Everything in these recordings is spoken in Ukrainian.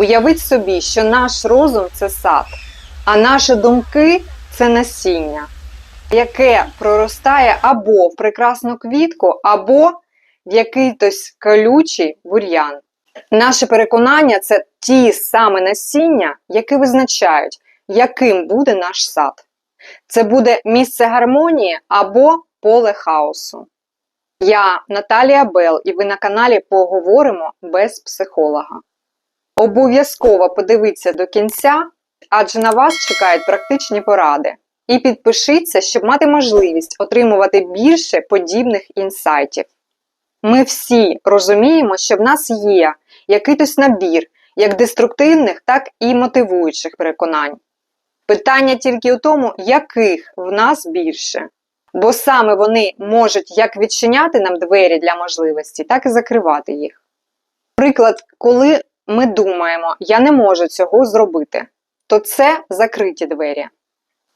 Уявіть собі, що наш розум це сад, а наші думки це насіння, яке проростає або в прекрасну квітку, або в якийсь колючий бур'ян. Наше переконання це ті саме насіння, які визначають, яким буде наш сад. Це буде місце гармонії або поле хаосу. Я Наталія Бел, і ви на каналі Поговоримо без психолога. Обов'язково подивіться до кінця, адже на вас чекають практичні поради. І підпишіться, щоб мати можливість отримувати більше подібних інсайтів. Ми всі розуміємо, що в нас є якийсь набір як деструктивних, так і мотивуючих переконань. Питання тільки у тому, яких в нас більше. Бо саме вони можуть як відчиняти нам двері для можливості, так і закривати їх. Приклад, коли ми думаємо, я не можу цього зробити, то це закриті двері.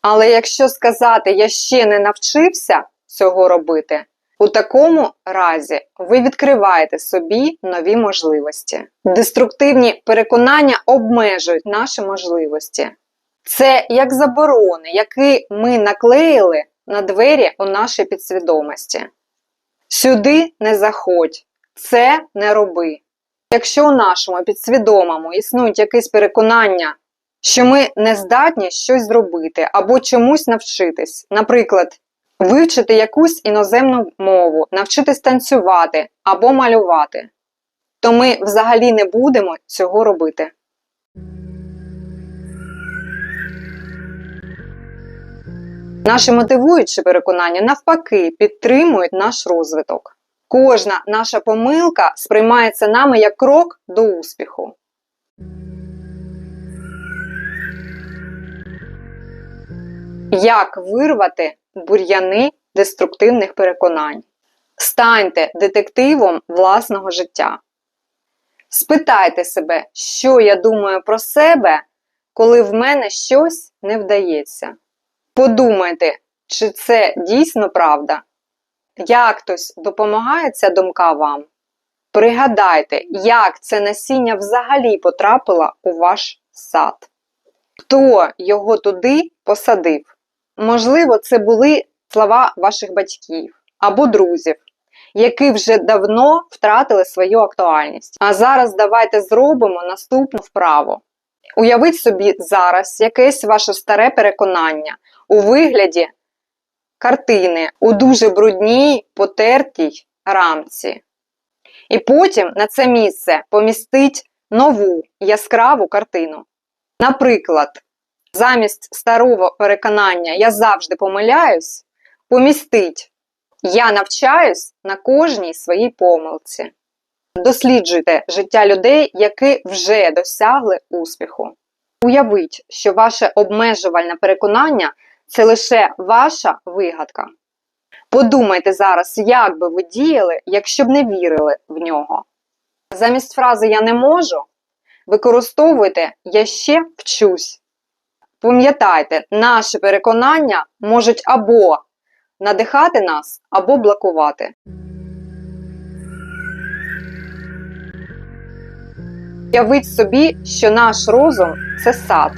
Але якщо сказати, я ще не навчився цього робити, у такому разі ви відкриваєте собі нові можливості. Деструктивні переконання обмежують наші можливості. Це як заборони, які ми наклеїли на двері у нашій підсвідомості. Сюди не заходь, це не роби. Якщо у нашому підсвідомому існують якісь переконання, що ми не здатні щось зробити або чомусь навчитись, наприклад, вивчити якусь іноземну мову, навчитись танцювати або малювати, то ми взагалі не будемо цього робити. Наші мотивуючі переконання навпаки підтримують наш розвиток. Кожна наша помилка сприймається нами як крок до успіху. Як вирвати бур'яни деструктивних переконань? Станьте детективом власного життя. Спитайте себе, що я думаю про себе, коли в мене щось не вдається. Подумайте, чи це дійсно правда. Як хтось допомагає ця думка вам? Пригадайте, як це насіння взагалі потрапило у ваш сад. Хто його туди посадив? Можливо, це були слова ваших батьків або друзів, які вже давно втратили свою актуальність. А зараз давайте зробимо наступну вправу. Уявіть собі зараз якесь ваше старе переконання у вигляді картини у дуже брудній потертій рамці. І потім на це місце помістить нову яскраву картину. Наприклад, замість старого переконання я завжди помиляюсь, помістить я навчаюсь на кожній своїй помилці. Досліджуйте життя людей, які вже досягли успіху. Уявіть, що ваше обмежувальне переконання це лише ваша вигадка. Подумайте зараз, як би ви діяли, якщо б не вірили в нього. Замість фрази Я не можу використовуйте Я ще вчусь. Пам'ятайте, наші переконання можуть або надихати нас, або блокувати. Уявіть собі, що наш розум це сад,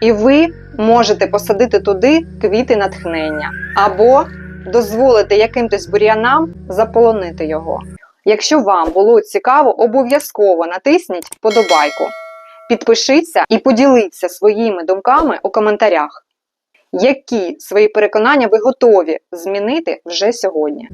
і ви можете посадити туди квіти натхнення, або дозволити якимось бур'янам заполонити його. Якщо вам було цікаво, обов'язково натисніть вподобайку, підпишіться і поділіться своїми думками у коментарях, які свої переконання ви готові змінити вже сьогодні.